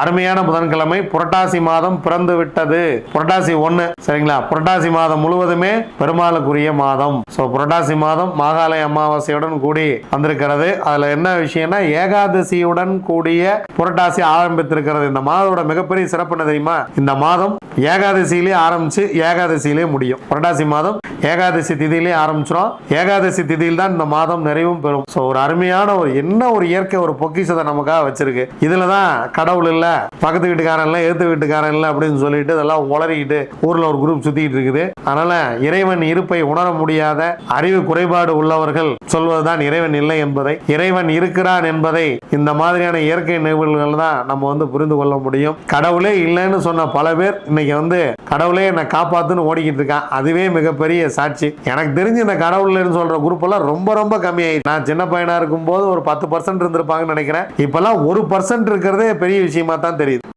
அருமையான புதன்கிழமை. புரட்டாசி மாதம் பிறந்து விட்டது. புரட்டாசி ஒண்ணு சரிங்களா? புரட்டாசி மாதம் முழுவதுமே பெருமாளுக்குரிய மாதம். ஸோ புரட்டாசி மாதம் மாகாளய அமாவாசையுடன் கூடி வந்திருக்கிறது. அதுல என்ன விஷயம்னா ஏகாதசியுடன் கூடிய புரட்டாசி ஆரம்பித்திருக்கிறது. இந்த மாதத்தோட மிகப்பெரிய சிறப்பு என்ன தெரியுமா? இந்த மாதம் ஏகாதசியிலே ஆரம்பிச்சு ஏகாதசியிலே முடியும். புரட்டாசி மாதம் ஏகாதசி திதியிலே ஆரம்பிச்சிடும் ஏகாதசி திதியில் தான் இந்த மாதம் நிறைவும் பெறும். ஸோ ஒரு அருமையான ஒரு என்ன ஒரு இயற்கை ஒரு பொக்கிஷத்தை நமக்காக வச்சிருக்கு. இதுல தான் கடவுள் இல்லை பக்கத்து வீட்டுக்காரன் இல்லை எதிர்த்து வீட்டுக்காரன் இல்லை அப்படின்னு சொல்லிட்டு இதெல்லாம் உளறிக்கிட்டு ஊரில் ஒரு குரூப் சுற்றிக்கிட்டு இருக்குது. அதனால இறைவன் இருப்பை உணர முடியாத அறிவு குறைபாடு உள்ளவர்கள் சொல்வதுதான் இறைவன் இல்லை என்பதை இறைவன் இருக்கிறான் என்பதை இந்த மாதிரியான இயற்கை நிகழ்வுகள் தான் நம்ம வந்து புரிந்து கொள்ள முடியும். கடவுளே இல்லைன்னு சொன்ன பல பேர் இன்னைக்கு வந்து கடவுளே என்னை காப்பாத்துன்னு ஓடிக்கிட்டு இருக்கான். அதுவே மிகப்பெரிய சாட்சி. எனக்கு தெரிஞ்சு இந்த கடவுள்னு சொல்ற குரூப் எல்லாம் ரொம்ப ரொம்ப கம்மியாயிட்டு நான் சின்ன பையனா இருக்கும்போது ஒரு பத்து பர்சன்ட் இருந்திருப்பாங்கன்னு நினைக்கிறேன். இப்பெல்லாம் ஒரு பர்சன்ட் இருக்கிறதே பெரிய விஷயமா தான் தெரியுது.